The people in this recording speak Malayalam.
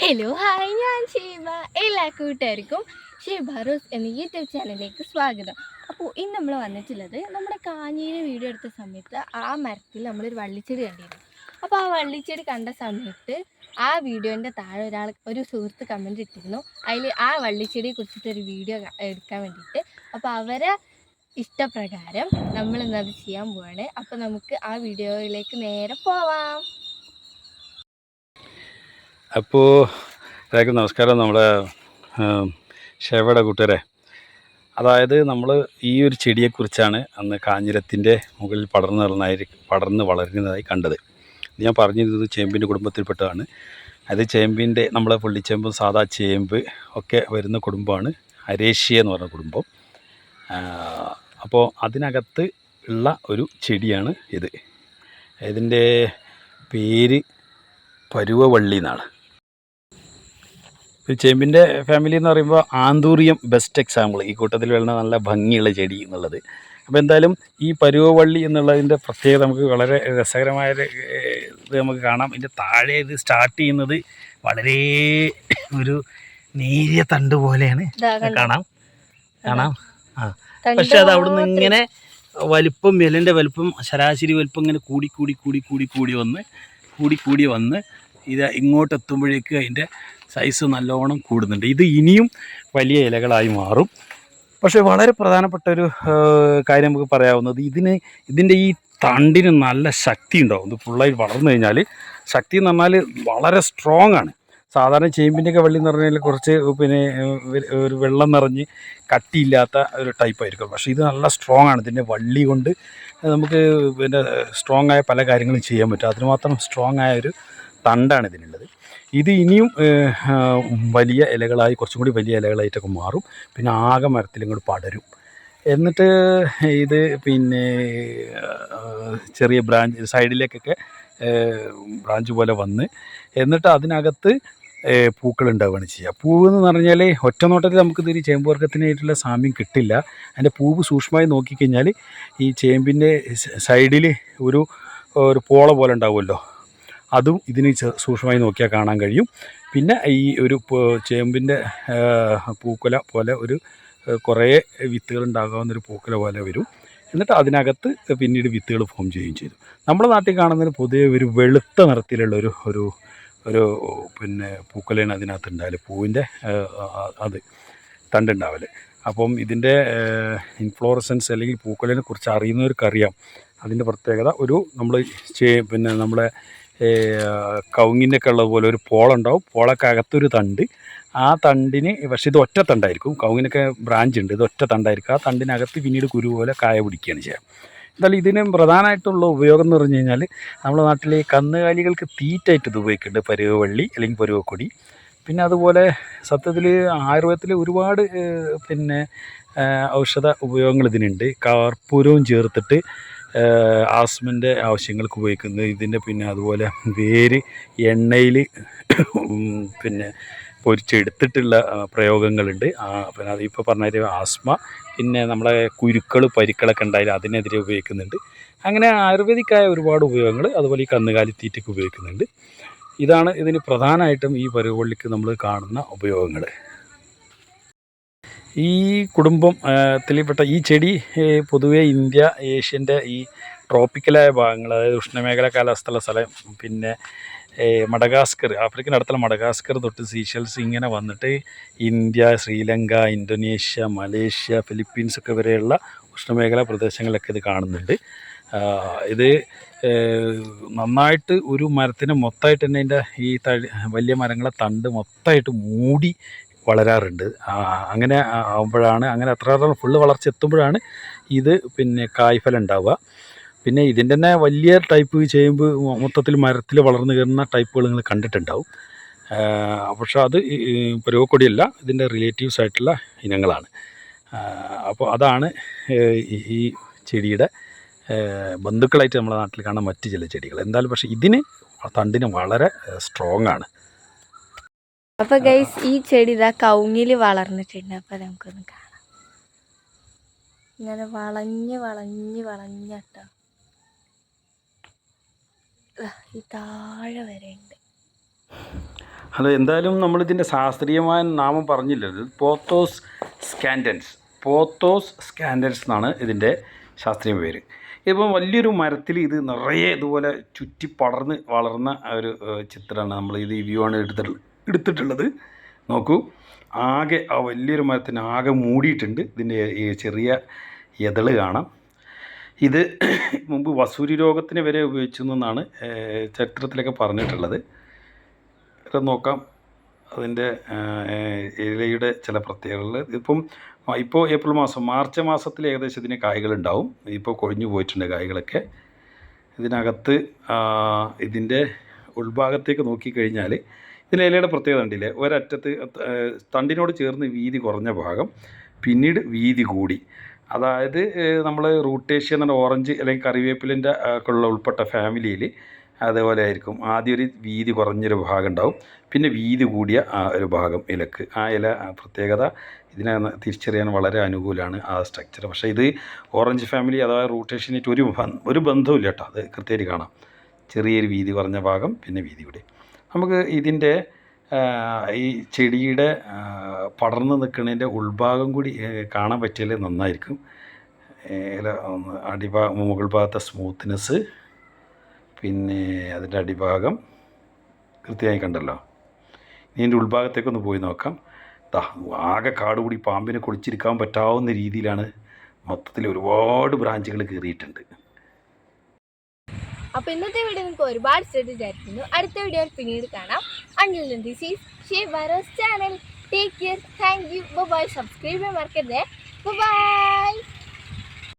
ഹലോ ഹായ് ഞാൻ ഷീബ. എല്ലാ കൂട്ടുകാർക്കും ഷീബ റോസ് എന്ന യൂട്യൂബ് ചാനലിലേക്ക് സ്വാഗതം. അപ്പോൾ ഇന്ന് നമ്മൾ വന്നിട്ടുള്ളത് നമ്മുടെ കാഞ്ഞീര് വീഡിയോ എടുത്ത സമയത്ത് ആ മരത്തിൽ നമ്മളൊരു വള്ളിച്ചെടി കണ്ടിരുന്നു. അപ്പോൾ ആ വള്ളിച്ചെടി കണ്ട സമയത്ത് ആ വീഡിയോന്റെ താഴെ ഒരാൾ ഒരു സുഹൃത്ത് കമന്റ് ഇട്ടിരുന്നു. അതിൽ ആ വള്ളിച്ചെടിയെ കുറിച്ചിട്ടൊരു വീഡിയോ എടുക്കാൻ വേണ്ടിയിട്ട്. അപ്പോൾ അവരെ ഇഷ്ടപ്രകാരം നമ്മൾ ഇന്നത് ചെയ്യാൻ പോവാണ്. അപ്പോൾ നമുക്ക് ആ വീഡിയോയിലേക്ക് നേരെ പോവാം. അപ്പോൾ എല്ലാവർക്കും നമസ്കാരം. നമ്മുടെ ഷെവയുടെ കൂട്ടുകാരെ അതായത് നമ്മൾ ഈ ഒരു ചെടിയെക്കുറിച്ചാണ് അന്ന് കാഞ്ഞിരത്തിന്റെ മുകളിൽ പടർന്നു വളർന്നായി പടർന്ന് വളരുന്നതായി കണ്ടത്. ഞാൻ പറഞ്ഞിരുന്നത് ചേമ്പിന്റെ കുടുംബത്തിൽപ്പെട്ടതാണ്. അത് ചേമ്പിന്റെ നമ്മളെ പുള്ളിച്ചേമ്പും സാധാ ചേമ്പ് ഒക്കെ വരുന്ന കുടുംബമാണ്. അരേഷ്യ എന്ന് പറഞ്ഞ കുടുംബം. അപ്പോൾ അതിനകത്ത് ഉള്ള ഒരു ചെടിയാണ് ഇത്. ഇതിന്റെ പേര് പരുവവള്ളി എന്നാണ്. ചേമ്പിന്റെ ഫാമിലി എന്ന് പറയുമ്പോൾ ആന്തൂറിയം ബെസ്റ്റ് എക്സാമ്പിൾ ഈ കൂട്ടത്തിൽ വരുന്ന നല്ല ഭംഗിയുള്ള ചെടി എന്നുള്ളത്. അപ്പോൾ എന്തായാലും ഈ പരുവവള്ളി എന്നുള്ളതിന്റെ പ്രത്യേകത നമുക്ക് വളരെ രസകരമായ ഇത് നമുക്ക് കാണാം. ഇതിന്റെ താഴെ ഇത് സ്റ്റാർട്ട് ചെയ്യുന്നത് വളരെ ഒരു നേരിയ തണ്ട് പോലെയാണ്. കാണാം. കാണാം. ആ. പക്ഷെ അത് അവിടുന്ന് ഇങ്ങനെ വലിപ്പം വിലന്റെ വലിപ്പം ശരാശരി വലിപ്പം ഇങ്ങനെ കൂടി കൂടി കൂടി കൂടി കൂടി വന്ന് കൂടി കൂടി വന്ന് ഇത് ഇങ്ങോട്ട് എത്തുമ്പോഴേക്ക് അതിന്റെ സൈസ് നല്ലോണം കൂടുന്നുണ്ട്. ഇത് ഇനിയും വലിയ ഇലകളായി മാറും. പക്ഷേ വളരെ പ്രധാനപ്പെട്ട ഒരു കാര്യം നമുക്ക് പറയാവുന്നത് ഇതിന് ഇതിന്റെ ഈ തണ്ടിന് നല്ല ശക്തി ഉണ്ടാവും. ഇത് ഫുള്ളായി വളർന്നു കഴിഞ്ഞാൽ ശക്തി എന്ന് പറഞ്ഞാൽ വളരെ സ്ട്രോങ് ആണ്. സാധാരണ ചേമ്പിന്റെയൊക്കെ വെള്ളി എന്ന് പറഞ്ഞാൽ കുറച്ച് പിന്നെ ഒരു വെള്ളം നിറഞ്ഞ് കട്ടിയില്ലാത്ത ഒരു ടൈപ്പ് ആയിരിക്കും. പക്ഷേ ഇത് നല്ല സ്ട്രോങ് ആണ്. ഇതിന്റെ വള്ളി കൊണ്ട് നമുക്ക് പിന്നെ സ്ട്രോങ് ആയ പല കാര്യങ്ങളും ചെയ്യാൻ പറ്റും. അതിന് മാത്രം സ്ട്രോങ് ആയ ഒരു തണ്ടാണ് ഇതിനുള്ളത്. ഇത് ഇനിയും വലിയ ഇലകളായി കുറച്ചും കൂടി വലിയ ഇലകളായിട്ടൊക്കെ മാറും. പിന്നെ ആകെ മരത്തിൽ ഇങ്ങോട്ട് പടരും. എന്നിട്ട് ഇത് പിന്നെ ചെറിയ ബ്രാഞ്ച് സൈഡിലേക്കൊക്കെ ബ്രാഞ്ച് പോലെ വന്ന് എന്നിട്ട് അതിനകത്ത് പൂക്കൾ ഉണ്ടാവുകയാണ് ചെയ്യുക. പൂവ് എന്ന് പറഞ്ഞാൽ ഒറ്റ നോട്ടത്തിൽ നമുക്ക് ഇതിന് ചേമ്പ് സാമ്യം കിട്ടില്ല. അതിന്റെ പൂവ് സൂക്ഷ്മമായി നോക്കിക്കഴിഞ്ഞാൽ ഈ ചേമ്പിന്റെ സൈഡിൽ ഒരു ഒരു പോള പോലെ ഉണ്ടാവുമല്ലോ. അതും ഇതിന് സൂക്ഷ്മമായി നോക്കിയാൽ കാണാൻ കഴിയും. പിന്നെ ഈ ഒരു ചേമ്പിന്റെ പൂക്കുല പോലെ ഒരു കുറേ വിത്തുകൾ ഉണ്ടാകാവുന്ന ഒരു പൂക്കുല പോലെ വരും. എന്നിട്ട് അതിനകത്ത് പിന്നീട് വിത്തുകൾ ഫോം ചെയ്യുകയും ചെയ്തു. നമ്മുടെ നാട്ടിൽ കാണുന്നതിന് പൊതുവെ ഒരു വെളുത്ത നിറത്തിലുള്ള ഒരു ഒരു ഒരു പിന്നെ പൂക്കലയാണ് അതിനകത്ത് ഉണ്ടാവൽ പൂവിന്റെ അത് തണ്ടുണ്ടാവൽ. അപ്പം ഇതിന്റെ ഇൻഫ്ലോറസൻസ് അല്ലെങ്കിൽ പൂക്കളിനെ കുറിച്ച് അറിയുന്നവർക്കറിയാം. അതിന്റെ പ്രത്യേകത ഒരു നമ്മൾ പിന്നെ നമ്മളെ കവുങ്ങിന്റെ ഒക്കെ ഉള്ളത് പോലെ ഒരു പോളുണ്ടാവും. പോളൊക്കെ അകത്തൊരു തണ്ട്. ആ തണ്ടിന് പക്ഷേ ഇത് ഒറ്റ തണ്ടായിരിക്കും. കവുങ്ങിനൊക്കെ ബ്രാഞ്ച് ഉണ്ട്. ഇത് ഒറ്റ തണ്ടായിരിക്കും. ആ തണ്ടിനകത്ത് പിന്നീട് കുരു പോലെ കായ പിടിക്കുകയാണ് ചെയ്യുക എന്തായാലും ഇതിന് പ്രധാനമായിട്ടുള്ള ഉപയോഗം എന്ന് പറഞ്ഞു കഴിഞ്ഞാൽ നമ്മുടെ നാട്ടിലെ കന്നുകാലികൾക്ക് തീറ്റായിട്ട് ഇത് ഉപയോഗിക്കുന്നുണ്ട്. പരുവവള്ളി അല്ലെങ്കിൽ പരുവക്കൊടി. പിന്നെ അതുപോലെ സത്യത്തിൽ ആയുർവേദത്തിൽ ഒരുപാട് പിന്നെ ഔഷധ ഉപയോഗങ്ങൾ ഇതിനുണ്ട്. കർപ്പൂരവും ചേർത്തിട്ട് ആസ്മന്റെ ആവശ്യങ്ങൾക്ക് ഉപയോഗിക്കുന്നത്. ഇതിന്റെ പിന്നെ അതുപോലെ വേര് എണ്ണയിൽ പിന്നെ പൊരിച്ചെടുത്തിട്ടുള്ള പ്രയോഗങ്ങളുണ്ട്. പിന്നെ അതിപ്പോൾ പറഞ്ഞ ആസ്മ പിന്നെ നമ്മളെ കുരുക്കൾ പരിക്കളൊക്കെ ഉണ്ടായാലും അതിനെതിരെ ഉപയോഗിക്കുന്നുണ്ട്. അങ്ങനെ ആയുർവേദിക്കായ ഒരുപാട് ഉപയോഗങ്ങൾ അതുപോലെ ഈ കന്നുകാലി തീറ്റയ്ക്ക് ഉപയോഗിക്കുന്നുണ്ട്. ഇതാണ് ഇതിന് പ്രധാനമായിട്ടും ഈ പരുവള്ളിക്ക് നമ്മൾ കാണുന്ന ഉപയോഗങ്ങൾ. ഈ കുടുംബം ത്തിൽപ്പെട്ട ഈ ചെടി പൊതുവെ ഇന്ത്യ ഏഷ്യന്റെ ഈ ട്രോപ്പിക്കലായ ഭാഗങ്ങൾ അതായത് ഉഷ്ണമേഖല കാലാവസ്ഥയുള്ള സ്ഥലം പിന്നെ മഡഗാസ്കർ ആഫ്രിക്കൻ അടുത്തുള്ള മഡഗാസ്കർ തൊട്ട് സീഷൽസ് ഇങ്ങനെ വന്നിട്ട് India Sri Lanka Indonesia Malaysia Philippines ഒക്കെ വരെയുള്ള ഉഷ്ണമേഖലാ പ്രദേശങ്ങളിലൊക്കെ ഇത് കാണുന്നുണ്ട്. ഇത് നന്നായിട്ട് ഒരു മരത്തിന് മൊത്തമായിട്ട് തന്നെ അതിന്റെ ഈ തഴി വലിയ മരങ്ങളെ തണ്ട് മൊത്തമായിട്ട് മൂടി വളരാറുണ്ട്. അങ്ങനെ ആകുമ്പോഴാണ് അങ്ങനെ അത്ര ഫുള്ള് വളർച്ച എത്തുമ്പോഴാണ് ഇത് പിന്നെ കായ്ഫലം ഉണ്ടാവുക. പിന്നെ ഇതിന്റെ തന്നെ വലിയ ടൈപ്പ് ചെയ്യുമ്പോൾ മൊത്തത്തിൽ മരത്തിൽ വളർന്നു കയറുന്ന ടൈപ്പുകൾ നിങ്ങൾ കണ്ടിട്ടുണ്ടാവും. പക്ഷെ അത് പുരോഗക്കൊടിയല്ല ഇതിന്റെ റിലേറ്റീവ്സ് ആയിട്ടുള്ള ഇനങ്ങളാണ്. അപ്പോൾ അതാണ് ഈ ചെടിയുടെ ബന്ധുക്കളായിട്ട് നമ്മുടെ നാട്ടിൽ കാണാൻ മറ്റ് ചില ചെടികൾ. എന്തായാലും പക്ഷേ ഇതിന് തണ്ടിന് വളരെ സ്ട്രോങ് ആണ്. അപ്പൊ ഗൈസ് ഈ ചെടി ഇതാ കൗങ്ങിൽ വളർന്നിട്ടുണ്ട്. അപ്പൊ നമുക്കൊന്ന് കാണാം. ഇങ്ങനെ വളഞ്ഞ് വളഞ്ഞ് വളഞ്ഞട്ടോ. ഈ താഴെ വരെ ഉണ്ട്. ഹലോ എന്തായാലും നമ്മളിതിന്റെ ശാസ്ത്രീയമായ നാമം പറഞ്ഞില്ല. ഇത് പോത്തോസ് സ്കാൻഡൻസ്. പോത്തോസ് സ്കാൻഡൻസ് എന്നാണ് ഇതിന്റെ ശാസ്ത്രീയ പേര്. ഇപ്പം വലിയൊരു മരത്തിൽ ഇത് നിറയെ ഇതുപോലെ ചുറ്റി പടർന്ന് വളർന്ന ഒരു ചിത്രമാണ് നമ്മൾ ഇത് ഈ വ്യൂ ആണ് എടുത്തിട്ടുള്ളത്. എടുത്തിട്ടുള്ളത്. നോക്കൂ ആകെ ആ വലിയൊരു മരത്തിന് ആകെ മൂടിയിട്ടുണ്ട്. ഇതിന്റെ ചെറിയ എതൾ കാണാം. ഇത് മുമ്പ് വസൂരി രോഗത്തിന് വരെ ഉപയോഗിച്ചു എന്നാണ് ചരിത്രത്തിലൊക്കെ പറഞ്ഞിട്ടുള്ളത്. ഇത് നോക്കാം. അതിന്റെ ഇലയുടെ ചില പ്രത്യേകതകൾ. ഇപ്പം ഇപ്പോൾ ഏപ്രിൽ മാസം മാർച്ച് മാസത്തിൽ ഏകദേശം ഇതിന് കായ്കളുണ്ടാവും ഇപ്പോൾ കൊഴിഞ്ഞു പോയിട്ടുണ്ട് കായ്കളൊക്കെ. ഇതിനകത്ത് ഇതിന്റെ ഉൾഭാഗത്തേക്ക് നോക്കിക്കഴിഞ്ഞാൽ ഇതിന് ഇലയുടെ പ്രത്യേകത ഉണ്ടില്ലേ ഒരറ്റത്ത് തണ്ടിനോട് ചേർന്ന് വീതി കുറഞ്ഞ ഭാഗം പിന്നീട് വീതി കൂടി. അതായത് നമ്മൾ റൂട്ടേഷ്യ എന്ന ഓറഞ്ച് അല്ലെങ്കിൽ കറിവേപ്പിലിന്റെ ഒക്കെ ഉള്ള ഉൾപ്പെട്ട ഫാമിലിയിൽ അതേപോലെ ആയിരിക്കും. ആദ്യം ഒരു വീതി കുറഞ്ഞൊരു ഭാഗം ഉണ്ടാവും. പിന്നെ വീതി കൂടിയ ആ ഒരു ഭാഗം ഇലക്ക്. ആ ഇല പ്രത്യേകത ഇതിനെ തിരിച്ചറിയാൻ വളരെ അനുകൂലമാണ് ആ സ്ട്രക്ചർ പക്ഷേ ഇത് ഓറഞ്ച് ഫാമിലി അഥവാ റൂട്ടേഷനായിട്ട് ഒരു ഒരു ബന്ധവും ഇല്ല കേട്ടോ. അത് കൃത്യമായിട്ട് കാണാം. ചെറിയൊരു വീതി കുറഞ്ഞ ഭാഗം പിന്നെ വീതി കൂടി. നമുക്ക് ഇതിന്റെ ഈ ചെടിയുടെ പടർന്നു നിൽക്കുന്നതിന്റെ ഉൾഭാഗം കൂടി കാണാൻ പറ്റിയാൽ നന്നായിരിക്കും. ഇല അടിഭാഗം മുകൾ ഭാഗത്തെ സ്മൂത്ത്നെസ് പിന്നെ അതിന്റെ അടിഭാഗം കൃത്യമായി കണ്ടല്ലോ. ഇതിന്റെ ഉൾഭാഗത്തേക്കൊന്ന് പോയി നോക്കാം. ദാ ആകെ കാട് കൂടി പാമ്പിനെ കുളിച്ചിരിക്കാൻ പറ്റാവുന്ന രീതിയിലാണ് മൊത്തത്തിൽ ഒരുപാട് ബ്രാഞ്ചുകൾ കയറിയിട്ടുണ്ട്. അപ്പോൾ ഇന്നത്തെ വീഡിയോ നിങ്ങൾക്ക് ഒരുപാട് ശ്രദ്ധിച്ചായിരിക്കുന്നു അടുത്ത വീഡിയോയിൽ പിന്നീട് കാണാം. Channel take care thank you bye subscribe ചെയ്യാൻ മറക്കരുതേ. ബൈ